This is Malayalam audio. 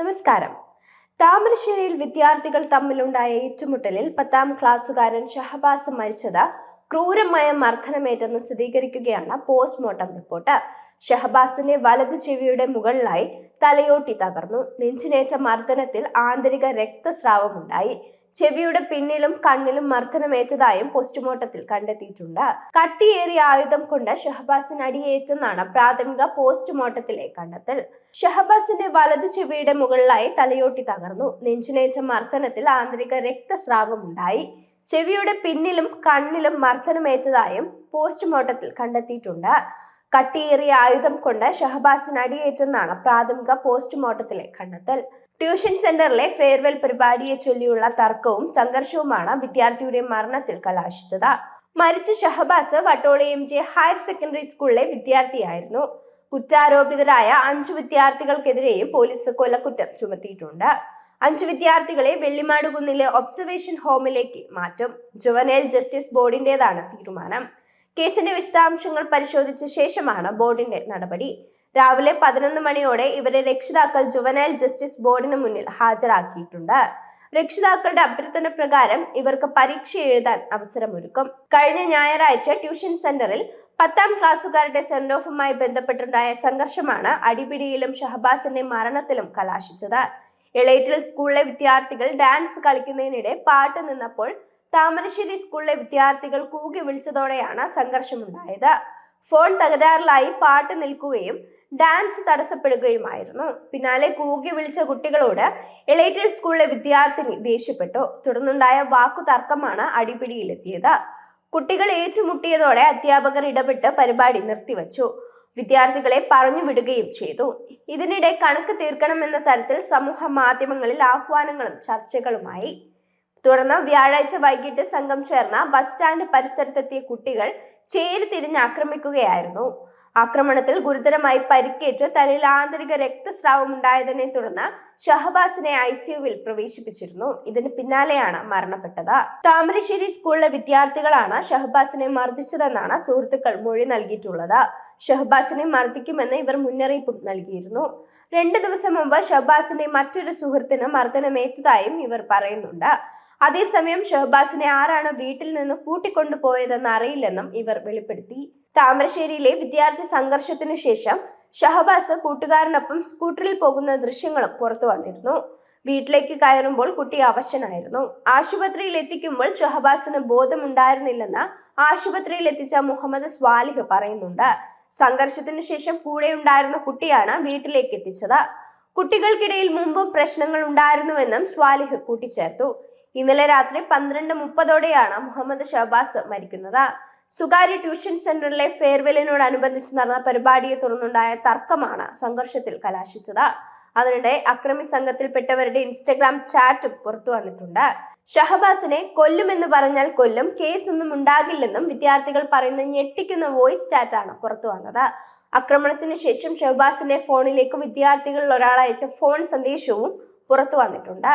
നമസ്കാരം. താമരശ്ശേരിയിൽ വിദ്യാർത്ഥികൾ തമ്മിലുണ്ടായ ഏറ്റുമുട്ടലിൽ പത്താം ക്ലാസ്സുകാരൻ ഷഹബാസ് മരിച്ചത് ക്രൂരമായ മർദ്ദനമേറ്റെന്ന് സ്ഥിരീകരിക്കുകയാണ് പോസ്റ്റ്മോർട്ടം റിപ്പോർട്ട്. ഷഹബാസിന്റെ വലതു ചെവിയുടെ മുകളിലായി തലയോട്ടി തകർന്നു. നെഞ്ചിനേറ്റ മർദ്ദനത്തിൽ ആന്തരിക രക്തസ്രാവമുണ്ടായി. ചെവിയുടെ പിന്നിലും കണ്ണിലും മർദ്ദനമേറ്റതായും പോസ്റ്റ്മോർട്ടത്തിൽ കണ്ടെത്തിയിട്ടുണ്ട്. കട്ടിയേറിയ ആയുധം കൊണ്ട് ഷഹബാസിന് അടിയേറ്റെന്നാണ് പ്രാഥമിക പോസ്റ്റ്മോർട്ടത്തിലെ കണ്ടെത്തൽ. ഷഹബാസിന്റെ വലതു ചെവിയുടെ മുകളിലായി തലയോട്ടി തകർന്നു. നെഞ്ചിനേറ്റ മർദ്ദനത്തിൽ ആന്തരിക രക്തസ്രാവമുണ്ടായി. ചെവിയുടെ പിന്നിലും കണ്ണിലും മർദ്ദനമേറ്റതായും പോസ്റ്റ്മോർട്ടത്തിൽ കണ്ടെത്തിയിട്ടുണ്ട്. കട്ടിയേറിയ ആയുധം കൊണ്ട് ഷഹബാസിന് അടിയേറ്റെന്നാണ് പ്രാഥമിക പോസ്റ്റ്മോർട്ടത്തിലെ കണ്ടെത്തൽ. ട്യൂഷൻ സെന്ററിലെ ഫെയർവെൽ പരിപാടിയെ ചൊല്ലിയുള്ള തർക്കവും സംഘർഷവുമാണ് വിദ്യാർത്ഥിയുടെ മരണത്തിൽ കലാശിച്ചത്. മരിച്ച Shahabaz Vattoli M J higher secondary സ്കൂളിലെ വിദ്യാർത്ഥിയായിരുന്നു. കുറ്റാരോപിതരായ അഞ്ചു വിദ്യാർത്ഥികൾക്കെതിരെയും പോലീസ് കൊലക്കുറ്റം ചുമത്തിയിട്ടുണ്ട്. അഞ്ചു വിദ്യാർത്ഥികളെ വെള്ളിമാടുകുന്നിലെ ഒബ്സർവേഷൻ ഹോമിലേക്ക് മാറ്റും. ജുവനൈൽ ജസ്റ്റിസ് ബോർഡിന്റേതാണ് തീരുമാനം. കേസിന്റെ വിശദാംശങ്ങൾ പരിശോധിച്ച ശേഷമാണ് ബോർഡിന്റെ നടപടി. രാവിലെ പതിനൊന്ന് മണിയോടെ ഇവരെ രക്ഷിതാക്കൾ ജുവനൈൽ ജസ്റ്റിസ് ബോർഡിന് മുന്നിൽ ഹാജരാക്കിയിട്ടുണ്ട്. രക്ഷിതാക്കളുടെ അഭ്യർത്ഥന പ്രകാരം ഇവർക്ക് പരീക്ഷ എഴുതാൻ അവസരമൊരുക്കും. കഴിഞ്ഞ ഞായറാഴ്ച ട്യൂഷൻ സെന്ററിൽ പത്താം ക്ലാസ്സുകാരുടെ സെൻഡ് ഓഫുമായി ബന്ധപ്പെട്ടുണ്ടായ സംഘർഷമാണ് അടിപിടിയിലും ഷഹബാസിന്റെ മരണത്തിലും കലാശിച്ചത്. എളേറ്റിൽ സ്കൂളിലെ വിദ്യാർത്ഥികൾ ഡാൻസ് കളിക്കുന്നതിനിടെ പാട്ട് നിന്നപ്പോൾ താമരശ്ശേരി സ്കൂളിലെ വിദ്യാർത്ഥികൾ കൂകി വിളിച്ചതോടെയാണ് സംഘർഷമുണ്ടായത്. ഫോൺ തകരാറിലായി പാട്ട് നിൽക്കുകയും ഡാൻസ് തടസ്സപ്പെടുകയുമായിരുന്നു. പിന്നാലെ കൂകി വിളിച്ച കുട്ടികളോട് എലൈറ്റഡ് സ്കൂളിലെ വിദ്യാർത്ഥിനി ദേഷ്യപ്പെട്ടു. തുടർന്നുണ്ടായ വാക്കു തർക്കമാണ് അടിപിടിയിലെത്തിയത്. കുട്ടികൾ ഏറ്റുമുട്ടിയതോടെ അധ്യാപകർ ഇടപെട്ട് പരിപാടി നിർത്തിവച്ചു. വിദ്യാർത്ഥികളെ പറഞ്ഞു വിടുകയും ചെയ്തു. ഇതിനിടെ കണക്ക് തീർക്കണമെന്ന തരത്തിൽ സമൂഹ മാധ്യമങ്ങളിൽ ആഹ്വാനങ്ങളും ചർച്ചകളുമായി. തുടർന്ന് വ്യാഴാഴ്ച വൈകിട്ട് സംഘം ചേർന്ന ബസ് സ്റ്റാൻഡ് പരിസരത്തെത്തിയ കുട്ടികൾ ചേരി തിരിഞ്ഞ് ആക്രമിക്കുകയായിരുന്നു. ആക്രമണത്തിൽ ഗുരുതരമായി പരിക്കേറ്റ് തലയിൽ ആന്തരിക രക്തസ്രാവം ഉണ്ടായതിനെ തുടർന്ന് ഷഹബാസിനെ ഐ സിയുവിൽ പ്രവേശിപ്പിച്ചിരുന്നു. ഇതിന് പിന്നാലെയാണ് മരണപ്പെട്ടത്. താമരശ്ശേരി സ്കൂളിലെ വിദ്യാർത്ഥികളാണ് ഷഹബാസിനെ മർദ്ദിച്ചതെന്നാണ് സുഹൃത്തുക്കൾ മൊഴി നൽകിയിട്ടുള്ളത്. ഷഹബാസിനെ മർദ്ദിക്കുമെന്ന് ഇവർ മുന്നറിയിപ്പും നൽകിയിരുന്നു. രണ്ട് ദിവസം മുമ്പ് ഷഹബാസിന്റെ മറ്റൊരു സുഹൃത്തിന് മർദ്ദനമേറ്റതായും ഇവർ പറയുന്നുണ്ട്. അതേസമയം ഷഹബാസിനെ ആരാണ് വീട്ടിൽ നിന്ന് കൂട്ടിക്കൊണ്ടുപോയതെന്ന് അറിയില്ലെന്നും ഇവർ വെളിപ്പെടുത്തി. താമരശ്ശേരിയിലെ വിദ്യാർത്ഥി സംഘർഷത്തിനു ശേഷം ഷഹബാസ് കൂട്ടുകാരനൊപ്പം സ്കൂട്ടറിൽ പോകുന്ന ദൃശ്യങ്ങളും പുറത്തു വന്നിരുന്നു. വീട്ടിലേക്ക് കയറുമ്പോൾ കുട്ടി അവശനായിരുന്നു. ആശുപത്രിയിൽ എത്തിക്കുമ്പോൾ ഷഹബാസിന് ബോധമുണ്ടായിരുന്നില്ലെന്ന് ആശുപത്രിയിൽ എത്തിച്ച മുഹമ്മദ് സ്വാലിഹ് പറയുന്നുണ്ട്. സംഘർഷത്തിനു ശേഷം കൂടെ ഉണ്ടായിരുന്ന കുട്ടിയാണ് വീട്ടിലേക്ക് എത്തിച്ചത്. കുട്ടികൾക്കിടയിൽ മുമ്പും പ്രശ്നങ്ങൾ ഉണ്ടായിരുന്നുവെന്നും സ്വാലിഹ് കൂട്ടിച്ചേർത്തു. ഇന്നലെ രാത്രി പന്ത്രണ്ട് മുപ്പതോടെയാണ് മുഹമ്മദ് ഷഹബാസ് മരിക്കുന്നത്. സ്വകാര്യ ട്യൂഷൻ സെന്ററിലെ ഫെയർവെല്ലിനോടനുബന്ധിച്ച് നടന്ന പരിപാടിയെ തുടർന്നുണ്ടായ തർക്കമാണ് സംഘർഷത്തിൽ കലാശിച്ചത്. അതിനിടെ അക്രമി സംഘത്തിൽപ്പെട്ടവരുടെ ഇൻസ്റ്റഗ്രാം ചാറ്റും പുറത്തു വന്നിട്ടുണ്ട്. ഷഹബാസിനെ കൊല്ലുമെന്ന് പറഞ്ഞാൽ കൊല്ലും കേസൊന്നും ഉണ്ടാകില്ലെന്നും വിദ്യാർത്ഥികൾ പറയുന്ന ഞെട്ടിക്കുന്ന വോയിസ് ചാറ്റാണ് പുറത്തു വന്നത്. ആക്രമണത്തിന് ശേഷം ഷഹബാസിന്റെ ഫോണിലേക്ക് വിദ്യാർത്ഥികളിൽ ഒരാൾ അയച്ച ഫോൺ സന്ദേശവും പുറത്തു വന്നിട്ടുണ്ട്.